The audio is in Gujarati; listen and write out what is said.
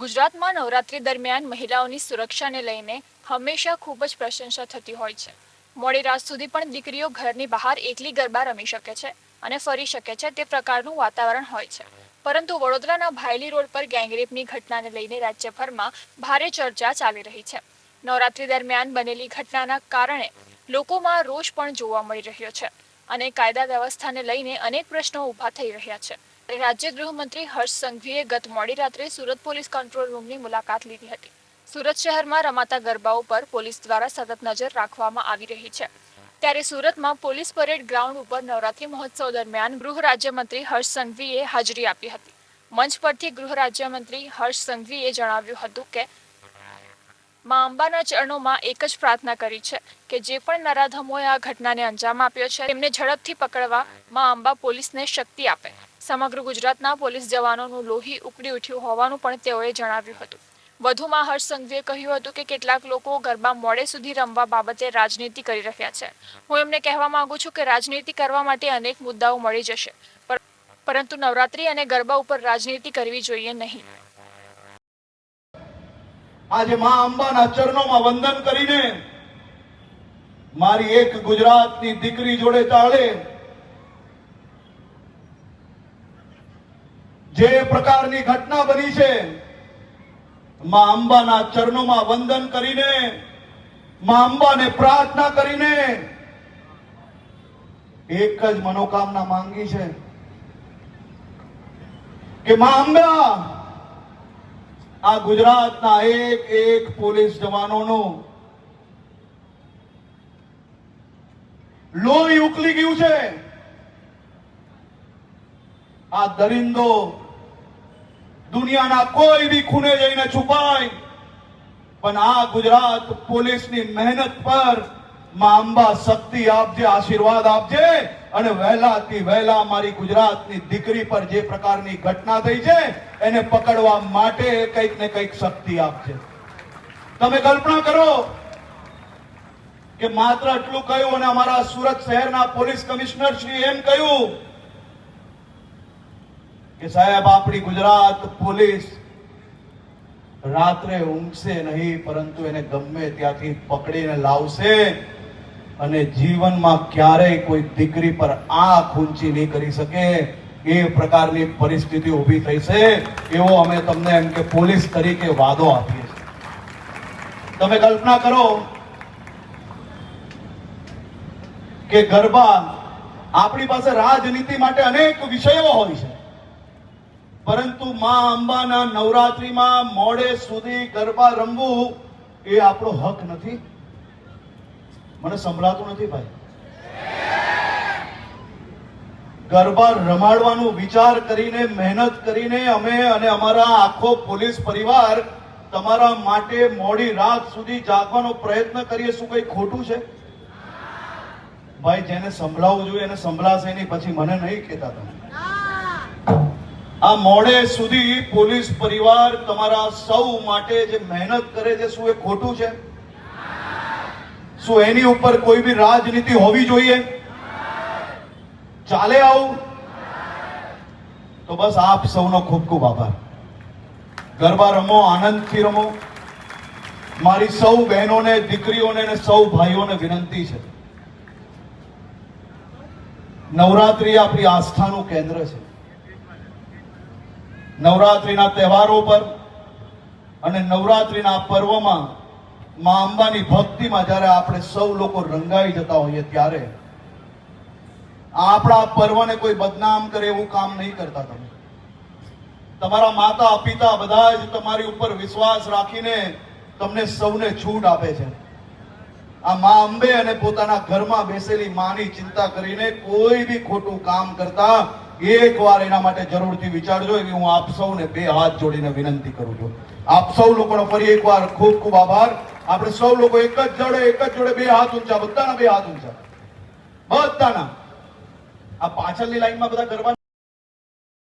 ગુજરાતમાં નવરાત્રી દરમિયાન મહિલાઓની સુરક્ષાને લઈને હંમેશા ખૂબ જ પ્રશંસા થતી હોય છે. મોડી રાત સુધી પણ દીકરીઓ ઘરની બહાર એકલી ગરબા રમી શકે છે અને ફરી શકે છે તે પ્રકારનું વાતાવરણ હોય છે. પરંતુ વડોદરાના ભાયલી રોડ પર ગેંગરેપની ઘટનાને લઈને રાજ્યભરમાં ભારે ચર્ચા ચાલી રહી છે. નવરાત્રી દરમિયાન બનેલી ઘટનાના કારણે લોકોમાં રોષ પણ જોવા મળી રહ્યો છે અને કાયદા વ્યવસ્થાને લઈને અનેક પ્રશ્નો ઊભા થઈ રહ્યા છે. રાજ્ય ગૃહમંત્રી હર્ષ સંઘવીએ ગત મોડી રાત્રે સુરત પોલીસ કંટ્રોલ રૂમની મુલાકાત લીધી હતી. સુરત શહેરમાં રમાતા ગરબાઓ પર પોલીસ દ્વારા સતત નજર રાખવામાં આવી રહી છે. ત્યારે સુરતમાં પોલીસ પરેડ ગ્રાઉન્ડ ઉપર નવરાત્રી મહોત્સવ દરમિયાન ગૃહ રાજ્યમંત્રી હર્ષ સંઘવીએ હાજરી આપી હતી. મંચ પરથી ગૃહ રાજ્યમંત્રી હર્ષ સંઘવીએ જણાવ્યું હતું કે, મા અંબાના ચરણોમાં એક જ પ્રાર્થના કરી છે કે જે પણ નરાધમોએ આ ઘટનાને અંજામ આપ્યો છે તેમને ઝડપથી પકડવા મા અંબા પોલીસને શક્તિ આપે. સમગ્ર ગુજરાતના પોલીસ જવાનોનું લોહી ઉકળી ઉઠ્યું હોવાનું પણ તેઓએ જણાવ્યું હતું. વધુમાં હર્ષ સંઘવીએ કહ્યું હતું કે કેટલાક લોકો ગરબા મોડે સુધી રમવા બાબતે રાજનીતિ કરી રહ્યા છે. હું એમને કહેવા માંગુ છું કે રાજનીતિ કરવા માટે અનેક મુદ્દાઓ મળી જશે પરંતુ નવરાત્રી અને ગરબા ઉપર રાજનીતિ કરવી જોઈએ નહીં. આજે મા અંબાના ચરણોમાં વંદન કરીને મારી એક ગુજરાતની દીકરી જોડે ચાલે જે પ્રકારની ઘટના બની છે, મા અંબાના ચરણોમાં વંદન કરીને, મા અંબાને પ્રાર્થના કરીને, એક જ મનોકામના માંગી છે કે મા અંબા, આ ગુજરાતના એક એક પોલીસ જવાનોનું લોહી ઉકલી ગયું છે. આ દરિંદો દુનિયાના કોઈ બી ખૂણે જઈને છુપાય. પણ આ ગુજરાત પોલીસની મહેનત પરમાં અંબા શક્તિ આપજે, આશીર્વાદ આપજે અને વહેલાથી વહેલા મારી ગુજરાતની દીકરી પર જે પ્રકારની ઘટના થઈ છે, એને પકડવા માટે કંઈક ને કંઈક શક્તિ આપજે. તમે કલ્પના કરો કે માત્ર એટલું કહ્યું અને અમારા સુરત શહેરના પોલીસ કમિશનર શ્રી એમ કહ્યું કે સાહેબ, આપણી ગુજરાત પોલીસ રાત્રે ઊંઘશે નહીં, પરંતુ એને ગમે ત્યાંથી પકડીને લાવશે અને જીવનમાં ક્યારેય કોઈ દીકરી પર આંખ ઊંચી નહીં કરી શકે, એ પ્રકારની પરિસ્થિતિ ઊભી થઈ છે. એવો અમે તમને એમ કે પોલીસ તરીકે વાદો આપીએ તમે કલ્પના કરો કે ગરબા આપણી પાસે રાજનીતિ માટે અનેક વિષયો હોય છે. પરંતુ માં અંબાના નવરાત્રીમાં મોડે સુધી ગરબા રમવું એ આપણો હક નથી. મને સંભળાતું નથી ભાઈ. ગરબા રમાડવાનો વિચાર કરીને, મહેનત કરીને અમે અને અમારા આખો પોલીસ પરિવાર તમારા માટે મોડી રાત સુધી જાગવાનો પ્રયત્ન કરીએ શું કઈ ખોટું છે? ભાઈ, જેને સંભળાવવું જોઈએ, એને સંભળાશે નહીં, પછી મને નહીં કહેતા તમે. આ મોડે સુધી પોલીસ પરિવાર તમારા સૌ માટે જે મહેનત કરે છે, શું એ ખોટું છે? શું એની ઉપર કોઈ બી રાજનીતિ હોવી જોઈએ? ચાલે આવું? તો બસ આપ સૌનો ખૂબ ખૂબ આભાર. ગરબા રમો, આનંદથી રમો. મારી સૌ બહેનોને, દીકરીઓને અને સૌ ભાઈઓને વિનંતી છે. નવરાત્રી આપણી આસ્થાનું કેન્દ્ર છે. નવરાત્રીના તહેવારો પર અને નવરાત્રિના પર્વમાં મા અંબાની ભક્તિમાં જ્યારે આપણે સૌ લોકો રંગાઈ જતા હોઈએ ત્યારે આપણા પર્વને કોઈ બદનામ કરે એવું કામ નહીં કરતા તમે. તમારા માતા, પિતા બધા જ તમારી ઉપર વિશ્વાસ રાખીને તમને સૌને છૂટ આપે છે. આ મા અંબે અને પોતાના ઘરમાં બેસેલી માની ચિંતા કરીને કોઈ બી ખોટું કામ કરતા એક વાર એના માટે જરૂરથી વિચારજો એવી હું આપ સૌને બે હાથ જોડીને વિનંતી કરું છું. આપ સૌ લોકોનો ફરી એકવાર ખૂબ ખૂબ આભાર. આપણે સૌ લોકો એક જ જોડે, એક જ જોડે બે હાથ ઊંચા, બધાના બે હાથ ઊંચા. બધાના. આ પાછળની લાઈનમાં બધા ગરબા